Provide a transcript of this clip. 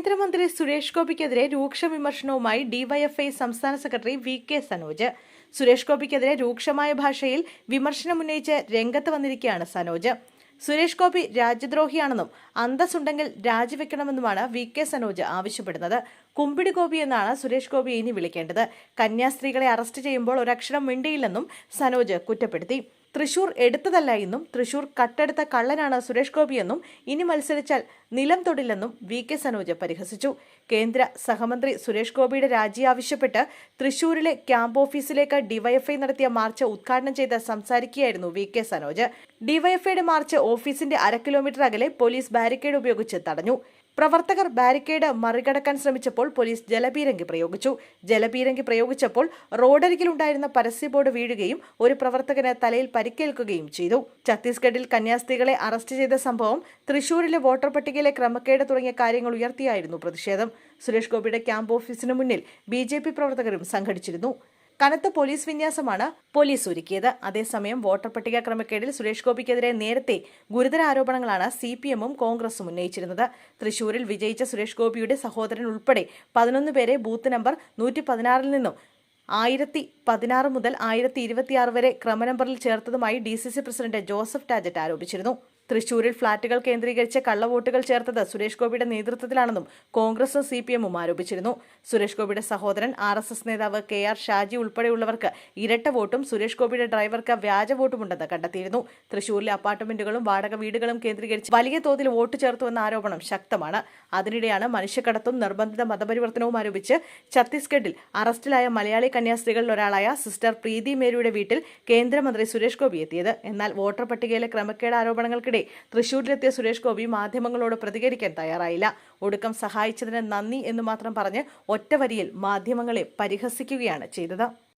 കേന്ദ്രമന്ത്രി സുരേഷ് ഗോപിക്കെതിരെ രൂക്ഷ വിമർശനവുമായി ഡിവൈഎഫ്ഐ സംസ്ഥാന secretary V K Sanoj. Suresh ഗോപിക്കെതിരെ രൂക്ഷമായ ഭാഷയിൽ വിമർശനമുന്നയിച്ച് രംഗത്ത് വന്നിരിക്കുകയാണ് സനോജ്. സുരേഷ് ഗോപി രാജ്യദ്രോഹിയാണെന്നും അന്തസ്സുണ്ടെങ്കിൽ രാജിവെക്കണമെന്നുമാണ് വി കെ സനോജ് ആവശ്യപ്പെടുന്നത്. കുമ്പിടി ഗോപി എന്നാണ് സുരേഷ് ഗോപി ഇനി വിളിക്കേണ്ടത്. കന്യാസ്ത്രീകളെ അറസ്റ്റ് ചെയ്യുമ്പോൾ ഒരക്ഷരം മിണ്ടിയില്ലെന്നും സനോജ് കുറ്റപ്പെടുത്തി. തൃശൂർ എടുത്തതല്ല എന്നും തൃശൂർ കട്ടെടുത്ത കള്ളനാണ് സുരേഷ് ഗോപിയെന്നും ഇനി മത്സരിച്ചാൽ നിലം തൊടില്ലെന്നും വി കെ സനോജ് പരിഹസിച്ചു. കേന്ദ്ര സഹമന്ത്രി സുരേഷ് ഗോപിയുടെ രാജി ആവശ്യപ്പെട്ട് തൃശൂരിലെ ക്യാമ്പ് ഓഫീസിലേക്ക് ഡിവൈഎഫ്ഐ നടത്തിയ മാർച്ച് ഉദ്ഘാടനം ചെയ്ത് സംസാരിക്കുകയായിരുന്നു വി കെ സനോജ്. ഡിവൈഎഫ്ഐയുടെ മാർച്ച് ഓഫീസിന്റെ അര കിലോമീറ്റർ അകലെ പോലീസ് ബാരിക്കേഡ് ഉപയോഗിച്ച് തടഞ്ഞു. പ്രവർത്തകർ ബാരിക്കേഡ് മറികടക്കാൻ ശ്രമിച്ചപ്പോൾ പോലീസ് ജലപീരങ്കി പ്രയോഗിച്ചു. ജലപീരങ്കി പ്രയോഗിച്ചപ്പോൾ റോഡരികിലുണ്ടായിരുന്ന പരസ്യ ബോർഡ് വീഴുകയും ഒരു പ്രവർത്തകന് തലയിൽ പരിക്കേൽക്കുകയും ചെയ്തു. ഛത്തീസ്ഗഡിൽ കന്യാസ്ത്രീകളെ അറസ്റ്റ് ചെയ്ത സംഭവം തൃശൂരിലെ വോട്ടർ പട്ടികയിലെ ക്രമക്കേട് തുടങ്ങിയ കാര്യങ്ങൾ ഉയർത്തിയായിരുന്നു പ്രതിഷേധം. സുരേഷ് ഗോപിയുടെ ക്യാമ്പ് ഓഫീസിന് മുന്നിൽ ബി പ്രവർത്തകരും സംഘടിച്ചിരുന്നു. കനത്ത പോലീസ് വിന്യാസമാണ് പോലീസ് ഒരുക്കിയത്. അതേസമയം വോട്ടർ പട്ടിക ക്രമക്കേടിൽ സുരേഷ് ഗോപിക്കെതിരെ നേരത്തെ ഗുരുതര ആരോപണങ്ങളാണ് സി പി എമ്മും കോൺഗ്രസും ഉന്നയിച്ചിരുന്നത്. തൃശൂരിൽ വിജയിച്ച സുരേഷ് ഗോപിയുടെ സഹോദരൻ ഉൾപ്പെടെ പതിനൊന്ന് പേരെ ബൂത്ത് നമ്പർ നൂറ്റി പതിനാറിൽ നിന്നും ആയിരത്തി പതിനാറ് മുതൽ ആയിരത്തി ഇരുപത്തിയാറ് വരെ ക്രമനമ്പറിൽ ചേർത്തതുമായി D C C president Joseph Tajet ആരോപിച്ചിരുന്നു. തൃശൂരിൽ ഫ്ളാറ്റുകൾ കേന്ദ്രീകരിച്ച് കള്ളവോട്ടുകൾ ചേർത്തത് സുരേഷ് ഗോപിയുടെ നേതൃത്വത്തിലാണെന്നും കോൺഗ്രസും സി പി എമ്മും ആരോപിച്ചിരുന്നു. സുരേഷ് ഗോപിയുടെ സഹോദരൻ ആർ എസ് എസ് നേതാവ് കെ ആർ ഷാജി ഉൾപ്പെടെയുള്ളവർക്ക് ഇരട്ട വോട്ടും സുരേഷ് ഗോപിയുടെ ഡ്രൈവർക്ക് വ്യാജ വോട്ടുമുണ്ടെന്ന് കണ്ടെത്തിയിരുന്നു. തൃശൂരിലെ അപ്പാർട്ട്മെന്റുകളും വാടക വീടുകളും കേന്ദ്രീകരിച്ച് വലിയ തോതിൽ വോട്ട് ചേർത്തുവെന്ന ആരോപണം ശക്തമാണ്. അതിനിടെയാണ് മനുഷ്യക്കടത്തും നിർബന്ധിത മതപരിവർത്തനവും ആരോപിച്ച് ഛത്തീസ്ഗഡിൽ അറസ്റ്റിലായ മലയാളി കന്യാസ്ത്രീകളിൽ ഒരാളായ സിസ്റ്റർ പ്രീതി മേരിയുടെ വീട്ടിൽ കേന്ദ്രമന്ത്രി സുരേഷ് ഗോപി എത്തിയത്. എന്നാൽ വോട്ടർ പട്ടികയിലെ ക്രമക്കേട് ആരോപണങ്ങൾക്കിടെ തൃശൂരിലെത്തിയ സുരേഷ് ഗോപി മാധ്യമങ്ങളോട് പ്രതികരിക്കാൻ തയ്യാറായില്ല. ഒടുക്കം സഹായിച്ചതിന് നന്ദി എന്ന് മാത്രം പറഞ്ഞ് ഒറ്റവരിയിൽ മാധ്യമങ്ങളെ പരിഹസിക്കുകയാണ് ചെയ്തത്.